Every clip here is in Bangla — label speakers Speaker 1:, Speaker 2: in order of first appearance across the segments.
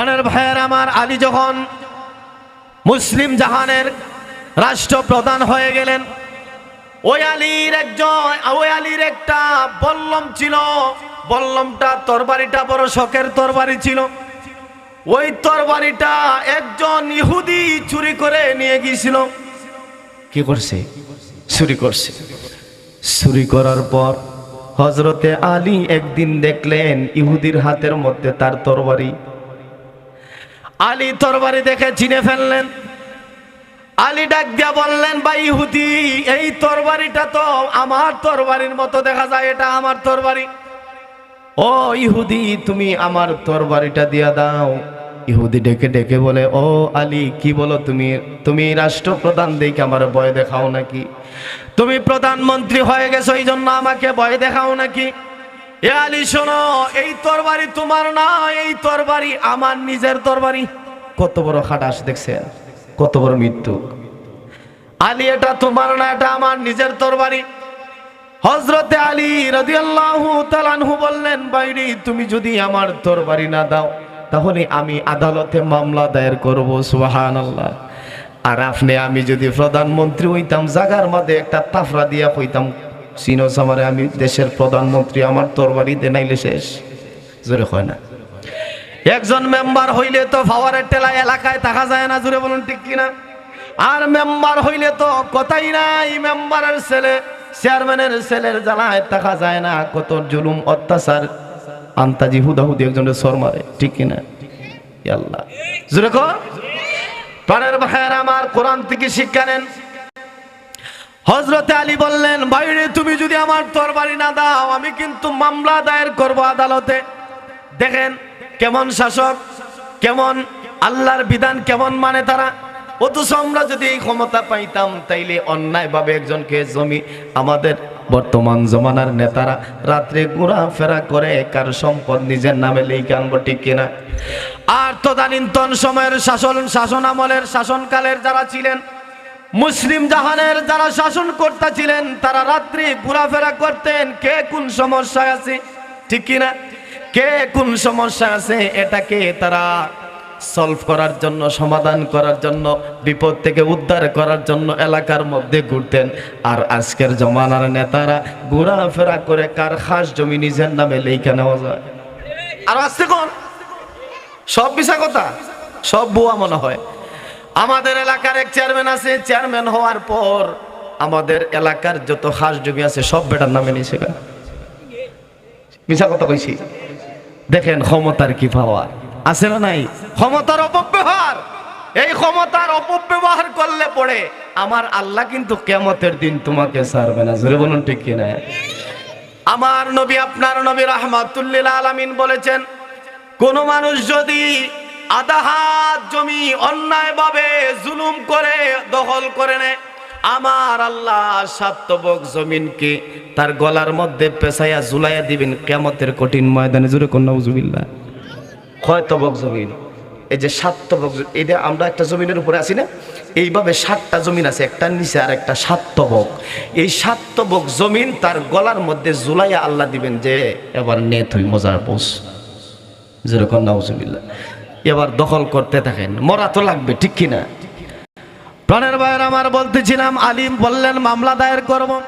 Speaker 1: প্রাণের ভাইয়ের আমার আলী যখন মুসলিম জাহানের রাষ্ট্রপ্রধান হয়ে গেলেন, ওই আলীর একজন ওই আলীর একটা বল্লম ছিল। বল্লমটা তরবারিটা বড় শখের তরবারি ছিল। ওই তরবারিটা একজন ইহুদি চুরি করে নিয়ে গিয়েছিল। কি করছে? চুরি করছে। চুরি করার পর হজরতে আলী একদিন দেখলেন ইহুদির হাতের মধ্যে তার তরবারি আলী তরবারি দেখে চিনে ফেললেন। আলী ডাক দিয়া বললেন বা ইহুদি, এই তরবারিটা তো আমার তরবারির মতো দেখা যায়, এটা আমার তরবারি। ও ইহুদি, তুমি আমার তরবারিটা দিয়া দাও। ইহুদি ডেকে ডেকে বলে, ও আলী, কি বলো তুমি? তুমি রাষ্ট্রপ্রধান দেখে আমার ভয় দেখাও নাকি? তুমি প্রধানমন্ত্রী হয়ে গেছো এই জন্য আমাকে ভয় দেখাও নাকি? এ এই তোমার না, এই আমার নিজের কত বড় খাটাস বড় মৃত্যু। এটা তোমার না, এটা আমার নিজের হজরতে বললেন, বাইরে, তুমি যদি আমার তরবারি না দাও, তাহলে আমি আদালতে মামলা দায়ের করব, সুবহানাল্লাহ। আর আপনি, আমি যদি প্রধানমন্ত্রী হইতাম, জাগার মধ্যে একটা তাফরা দিয়া হইতাম সিনো সামারে আমি দেশের প্রধানমন্ত্রী, আমার তরবারি দেনাইলে শেষ। জোরে হয় না। একজন মেম্বার হইলে তো পাওয়ারের টেলা এলাকায় থাকা যায় না জুড়ে বলুন ঠিক কিনা? আর মেম্বার হইলে তো কথাই নাই, মেম্বারের ছেলে, চেয়ারম্যানের ছেলের জ্বালায় থাকা যায় না, কত জুলুম, অত্যাচার। আন্তাজি হুদাহুদি একজনের সর মারে, ঠিক কিনা? আল্লাহ জুড়ে কর প্রাণের ভাইয়ের আমার কোরআন থেকে শিক্ষা নেন। হজরতে আলী বললেন, বাইরে তুমি যদি আমার তরবারি না দাও, আমি কিন্তু মামলা দায়ের করব আদালতে। দেখেন কেমন শাসক, কেমন আল্লাহর বিধান, কেমন মানে তারা। অথচ আমরা যদি এই ক্ষমতা পাইতাম, তাইলে অন্যায়ভাবে একজনকে জমি আমাদের বর্তমান জমানার নেতারা রাত্রে ঘোরাফেরা করে, কার সম্পদ নিজের নামে লিখে আনব, ঠিক কিনা? আর তদানীন্তন সময়ের শাসন শাসন আমলের শাসনকালের যারা ছিলেন মুসলিম জাহানের যারা শাসন কর্তা ছিলেন তারা রাত্রি ঘোরাফেরা করতেন, কে কোন সমস্যায় আছে? ঠিক কিনা? কে কোন সমস্যা আছে? এটাকে তারা সলভ করার জন্য, সমাধান করার জন্য, বিপদ থেকে উদ্ধার করার জন্য এলাকার মধ্যে ঘুরতেন। আর আজকের জমানার নেতারা ঘোরাফেরা করে কার খাস জমি নিজের নামে লেখা নেওয়া যায়? আর আসতে কোন? সব বিষয় কথা, সব বুয়া মনে হয়। আমাদের এলাকার এক চেয়ারম্যান আছে, চেয়ারম্যান হওয়ার পর আমাদের এলাকার যত খাস জমি আছে, সব বেটার নামে নিয়েছে মিশা কথা কইছি? দেখেন ক্ষমতার কি পাওয়ার? আছে না নাই? ক্ষমতার অপব্যবহার। এই ক্ষমতার অপব্যবহার করলে পড়ে আমার আল্লাহ কিন্তু কেমতের দিন তোমাকে ছাড়বে না। জোরে বলুন ঠিক কিনা? আমার নবী, আপনার নবী রহমাতুল্লিল আলামিন বলেছেন, কোন মানুষ যদি আধা হাত জমি অন্যায়ভাবে জুলুম করে দখল করে নেয়। আমার আল্লাহ সাতবক জমিনকে তার গলার মধ্যে পেছাইয়া জুলাইয়া দিবেন কেমতের কঠিন ময়দানে। জুড়ে কয় তবক জমিন। এই যে সাত তবক জ- এটা আমরা একটা জমিনের উপরে আছি না, এইভাবে সাতটা জমিন আছে, একটা নিচে আর একটা সাত তবক এই সাত তবক জমিন তার গলার মধ্যে জুলাইয়া আল্লাহ দিবেন যে, এবার নে তুই মজার পোষ যেরকম নাউজুবিল্লা এবার দখল করতে থাকেন। মরা তো লাগবে, ঠিক কিনা? প্রাণের ভাইয়ের আমার বলতেছিলাম, আলিম বললেন, মামলা দায়ের করব।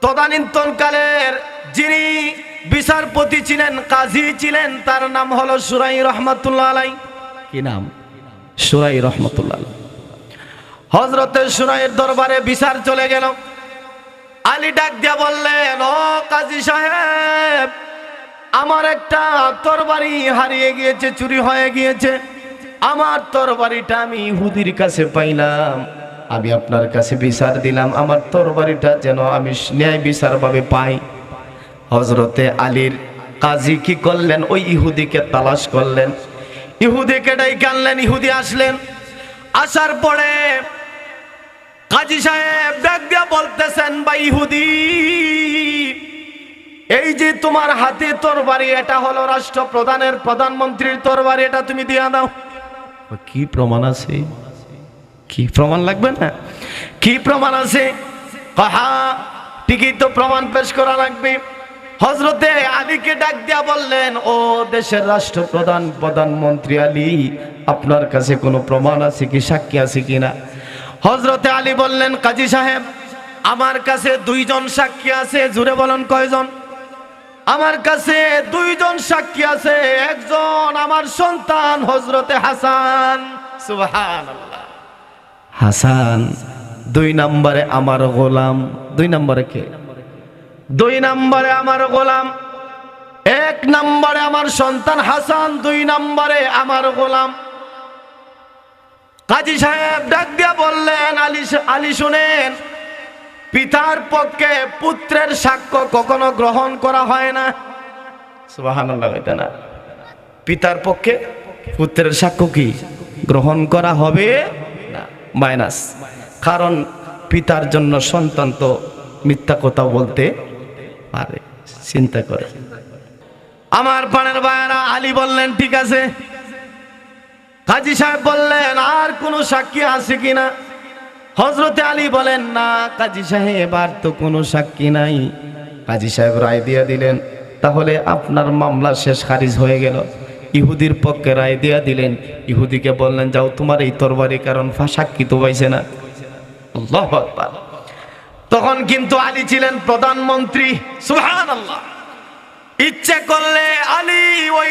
Speaker 1: তদানীন্তন কালের যিনি বিচারপতি ছিলেন, কাজী ছিলেন, তার নাম হলো সুরাই রহমাতুল্লাহ আলাই। কি নাম? সুরাই রহমতুল্লাহ হজরতে সুরাইয়ের দরবারে বিচার চলে গেল। আলী ডাক দিয়া বললেন, ও কাজী সাহেব আমার একটা তরবারি হারিয়ে গিয়েছে, চুরি হয়ে গিয়েছে। আমার তরবারিটা আমি ইহুদির কাছে পাইলাম। আমি আপনার কাছে বিচার দিলাম, আমার তরবারিটা যেন আমি ন্যায় বিচার ভাবে পাই। হজরতে আলীর কাজী কি করলেন? ওই ইহুদিকে তালাশ করলেন। ইহুদিকে ডাইকে আনলেন, ইহুদি আসলেন। আসার পরে কাজী সাহেব ডাক দিয়া বলতেছেন বা ইহুদি এই যে তোমার হাতে তরবারি, এটা হলো রাষ্ট্রপ্রধানের, প্রধানমন্ত্রীর তরবারি, এটা তুমি দিয়া দাও। কি প্রমাণ আছে? কি প্রমাণ লাগবে না? কি প্রমাণ আছে? কাহা ঠিকই তো প্রমাণ পেশ করা লাগবে। হজরতে আলীকে ডাক দিয়া বললেন, ও দেশের রাষ্ট্রপ্রধান, প্রধানমন্ত্রী আলী, আপনার কাছে কোনো প্রমাণ আছে কি, সাক্ষী আছে কিনা হজরতে আলী বললেন, কাজী সাহেব, আমার কাছে দুইজন সাক্ষী আছে, জুড়ে বলেন কয়জন? আমার কাছে দুইজন সাক্ষী আছে, একজন আমার সন্তান হজরতে হাসান। সুবহান হাসান, দুই নম্বরে আমার গোলাম। দুই নম্বরে কে? দুই নম্বরে আমার গোলাম, এক নম্বরে আমার সন্তান হাসান, দুই নম্বরে আমার গোলাম। কাজী সাহেব ডাক দিয়া বললেন, আলী আলী শুনেন পিতার পক্ষে পুত্রের সাক্ষ্য কখনো গ্রহণ করা হয় না। না। পিতার পক্ষে পুত্রের সাক্ষ্য কি গ্রহণ করা হবে মাইনাস। কারণ পিতার জন্য সন্তান তো মিথ্যা কথা বলতে পারে, চিন্তা করে। আমার পানের বায়না আলী বললেন, ঠিক আছে। কাজী সাহেব বললেন, আর কোনো সাক্ষী আছে কিনা? হজরতে আলী বলেন, না, কাজী সাহেব, আর তো কোনো সাক্ষী নাই। কাজী সাহেব রায় দিয়ে দিলেন, তাহলে আপনার মামলা শেষ খারিজ হয়ে গেল। ইহুদির পক্ষে রায় দিয়া দিলেন, ইহুদিকে বললেন, যাও, তোমার এই তরবারি কারণ সাক্ষী তো পাইছে না। তখন কিন্তু আলী ছিলেন প্রধানমন্ত্রী। সুহান আল্লাহ ইচ্ছে করলে আলী ওই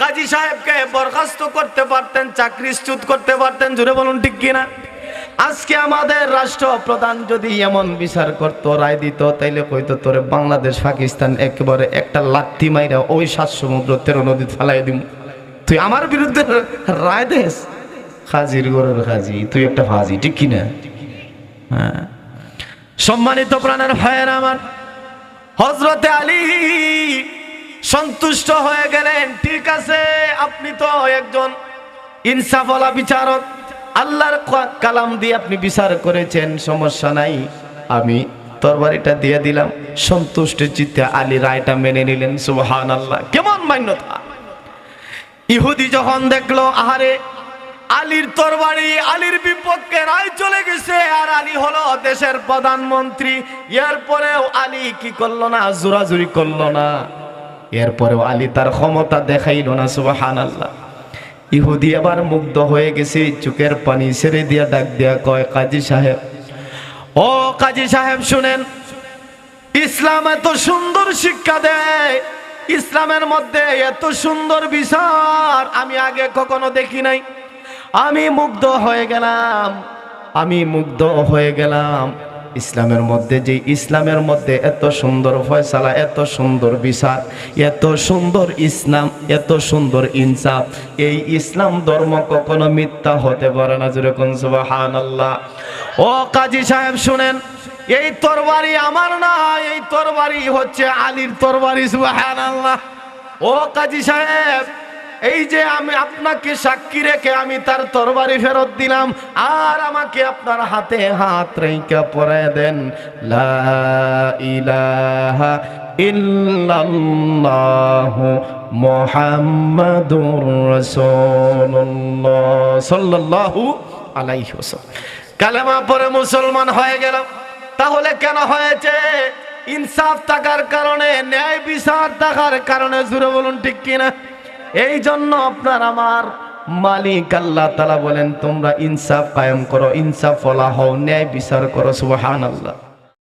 Speaker 1: কাজী সাহেবকে বরখাস্ত করতে পারতেন, চাকরিচ্যুত করতে পারতেন জুড়ে বলুন ঠিক কিনা? আজকে আমাদের রাষ্ট্রপ্রধান যদি এমন বিচার করতো, রায় দিত, তাইলে কইতো, তোরে বাংলাদেশ, পাকিস্তান একেবারে একটা লাত্তি মাইরা ওই সাত সমুদ্র তেরো নদী ফেলাই দিব তুই আমার বিরুদ্ধে রায় দেশ হাজির গরের হাজি, তুই একটা হাজি, ঠিক কিনা? হ্যাঁ। সম্মানিত প্রাণের ভাইয়ের আমার হজরতে আলী সন্তুষ্ট হয়ে গেলেন। ঠিক আছে, আপনি তো একজন ইনসাফওয়ালা বিচারক। আল্লাহর কালাম দিয়ে আপনি বিচার করেছেন, সমস্যা নাই। আমি তরবারিটা দিয়ে দিলাম। সন্তুষ্ট চিত্তে আলী রায়টা মেনে নিলেন সুবহান আল্লাহ কেমন মান্যতা? ইহুদি যখন দেখল, আহারে, আলীর তরবারি আলীর বিপক্ষে রায় চলে গেছে, আর আলী হলো দেশের প্রধানমন্ত্রী। এরপরেও আলী কি করল না, জোরাজুরি করল না। এরপরেও আলী তার ক্ষমতা দেখাইলো না সুবাহান আল্লাহ ইহুদি আবার মুগ্ধ হয়ে গেছে, চোখের পানি ছেড়ে দিয়া ডাক দিয়া কয়, কাজী সাহেব। ও কাজী সাহেব, শুনেন, ইসলাম এত সুন্দর শিক্ষা দেয়, ইসলামের মধ্যে এত সুন্দর বিচার আমি আগে কখনো দেখি নাই। আমি মুগ্ধ হয়ে গেলাম, আমি মুগ্ধ হয়ে গেলাম। ইসলামের মধ্যে যে ইসলামের মধ্যে এত সুন্দর ফয়সালা, এত সুন্দর বিচার, এত সুন্দর ইসলাম, এত সুন্দর ইনসাফ, এই ইসলাম ধর্ম কখনো মিথ্যা হতে পারে না যেরকম সুবাহান আল্লাহ ও কাজী সাহেব, শুনেন, এই তরবারি আমার না, এই তরবারি হচ্ছে আলীর তরবারি, সুবহানাল্লাহ। ও কাজী সাহেব এই যে আমি আপনাকে সাক্ষী রেখে আমি তার তরবারি ফেরত দিলাম, আর আমাকে আপনার হাতে হাত রেখে পরে দেন, লা ইলাহা কালেমা পরে মুসলমান হয়ে গেলাম। তাহলে কেন হয়েছে? ইনসাফ থাকার কারণে, ন্যায় বিচার থাকার কারণে জুড়ে বলুন ঠিক কিনা? এই জন্য আপনার আমার মালিক আল্লাহ তালা বলেন, তোমরা ইনসাফ কায়েম করো ইনসাফ ফলা হও, ন্যায় বিচার করো সুবাহান আল্লাহ